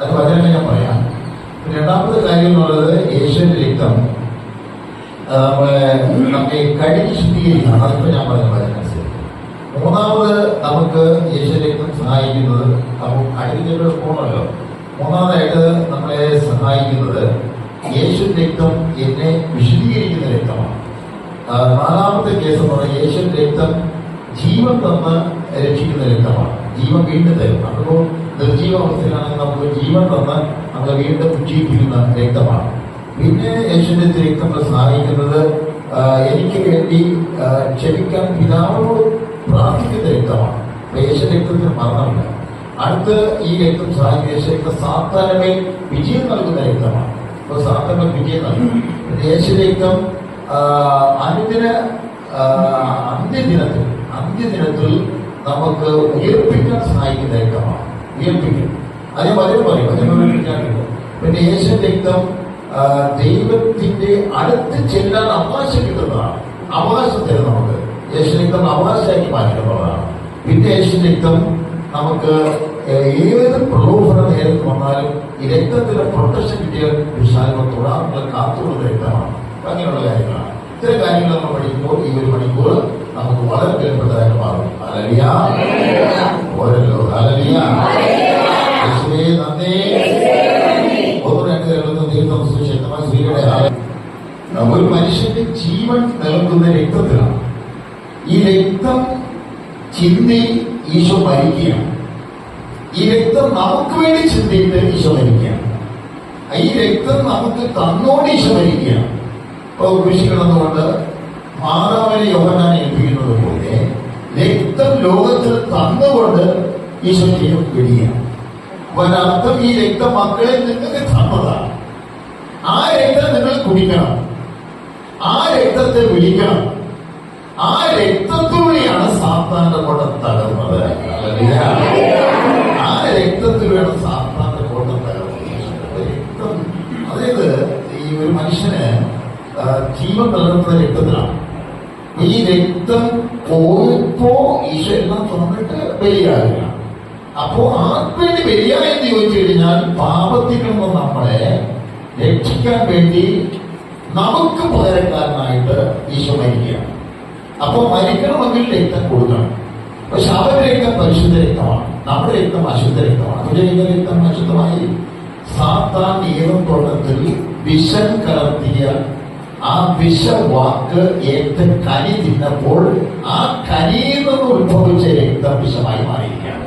അത് വചനം ഞാൻ പറയാം. രണ്ടാമത്തെ കാര്യം എന്നുള്ളത് യേശുവിന്റെ രക്തം. നമ്മളെ നമ്മെ കഴുകി ശുദ്ധീകരിക്കണം അതിപ്പോ ഞാൻ പറഞ്ഞ വചനമനുസരിച്ച് മൂന്നാമത് നമുക്ക് യേശുവിന്റെ രക്തം സഹായിക്കുന്നത് അപ്പോൾ അടിഞ്ഞിട്ട് പോകണമല്ലോ മൂന്നാമതായിട്ട് നമ്മളെ സഹായിക്കുന്നത് യേശു രക്തം എന്നെ വിശദീകരിക്കുന്ന രക്തമാണ്. നാലാമത്തെ കേസ് എന്ന് പറഞ്ഞാൽ യേശു രക്തം ജീവൻ തന്ന് രക്ഷിക്കുന്ന രക്തമാണ്. ജീവൻ വീണ്ടും തരും അപ്പോൾ നിർജീവ അവസ്ഥയിലാണെങ്കിൽ നമുക്ക് ജീവൻ തന്ന് അങ്ങ് വീണ്ടും ജീവിപ്പിക്കുന്ന രക്തമാണ്. പിന്നെ യേശുവിന്റെ രക്തം സഹായിക്കുന്നത് എനിക്ക് വേണ്ടി ക്ഷമിക്കാൻ പിതാവിനോട് പ്രാർത്ഥിക്കുന്ന രക്തമാണ്. യേശു രക്തത്തിന് മരണമില്ല. അടുത്ത് ഈ രക്തം സഹായിക്കുന്ന യേശു രക്തം സാത്താനമേൽ വിജയം നൽകുന്ന രക്തമാണ്. അപ്പോൾ സാത്താനം വിജയം നൽകും. യേശുരക്തം യേശു രക്തം അനുദിന അന്ത്യദിനത്തിൽ അന്ത്യദിനത്തിൽ നമുക്ക് ഉയർപ്പിക്കാൻ സഹായിക്കുന്ന രക്തമാണ് ഉയർപ്പിക്കും. അത് വരും പറയും വചനോട് പിന്നെ യേശു രക്തം ആ, ദൈവത്തിന്റെ അടുത്ത് ചെല്ലാൻ അവകാശം കിട്ടുന്നതാണ്. അവകാശം തരും നമുക്ക്. യേശു രക്തം അവകാശമാക്കി മാറ്റുന്നതാണ് പിന്നെ യേശു രക്തം നമുക്ക് ഏത് പ്രലോഭന നേരത്ത് വന്നാലും ഈ രക്തത്തിന്റെ പ്രൊട്ടക്ഷൻ കിട്ടിയാൽ വിശാലം തൊടാനുള്ള കാത്തുള്ള രക്തമാണ്. അങ്ങനെയുള്ള കാര്യങ്ങളാണ്. ഇത്തരം കാര്യങ്ങൾ നമ്മൾ പഠിക്കുമ്പോൾ ഈ ഒരു മണിക്കൂർ നമുക്ക് വളരെ പ്രിയപ്പെട്ടതായിട്ട് മാറും. അലലിയ ഓരല്ലോ അലലിയ ഒരു മനുഷ്യന്റെ ജീവൻ നൽകുന്ന രക്തത്തിലാണ്. ഈ രക്തം ചിന്തി ഈശോ മരിക്കുകയാണ്. ഈ രക്തം നമുക്ക് വേണ്ടി ചിന്തിയിട്ട് ഈശോ മരിക്കുകയാണ്. ഈ രക്തം നമുക്ക് തന്നോട് ഈശോ മരിക്കുകയാണ്. ഇപ്പൊ കൃഷി കിടന്നുകൊണ്ട് മാതാവിനെ യോഹനാൻ ഏൽപ്പിക്കുന്നത് പോലെ രക്തം ലോകത്തിൽ തന്നുകൊണ്ട് ഈശ്വരം പിടിയാണ് അർത്ഥം ഈ രക്തം മക്കളെ നിങ്ങൾക്ക് തന്നതാണ്. ആ രക്തം നിങ്ങൾ കുടിക്കണം. ആ രക്തത്തെ വിളിക്കണം. ആ രക്തത്തിലൂടെയാണ് സാത്താന്റെ കോട്ട തകർന്നത്. ആ രക്തത്തിലൂടെയാണ് സാത്താന്റെ കോട്ട തകർന്നത്. രക്തം അതായത് ഈ ഒരു മനുഷ്യന് ജീവൻ നിലനിർത്തുന്ന രക്തത്തിലാണ്. ഈ രക്തം പോയപ്പോ ഈശോ എല്ലാം തുറന്നിട്ട് ബലിയാകുക അപ്പോ വലിയ ബലിയായെന്ന് ചോദിച്ചു കഴിഞ്ഞാൽ പാപത്തിൽ നിന്ന് നമ്മളെ രക്ഷിക്കാൻ വേണ്ടി നമുക്ക് പകരക്കാരനായിട്ട് ഈശോ മരിക്കുകയാണ്. അപ്പൊ മരിക്കണമെങ്കിൽ രക്തം കൊടുക്കണം. പക്ഷെ അവരുടെ രക്തം പരിശുദ്ധ രക്തമാണ്. നമ്മുടെ രക്തം അശുദ്ധ രക്തമാണ്. അവരുടെ രക്തം അശുദ്ധമായി സാത്താൻ ഏതും തുടക്കത്തിൽ വിഷം കലർത്തിയ ആ വിഷവാക്ക് ഏറ്റ കനി തിന്നപ്പോൾ ആ കനിയിൽ നിന്ന് ഉത്ഭവിച്ച രക്തം വിഷമായി മാറിയിരിക്കുകയാണ്.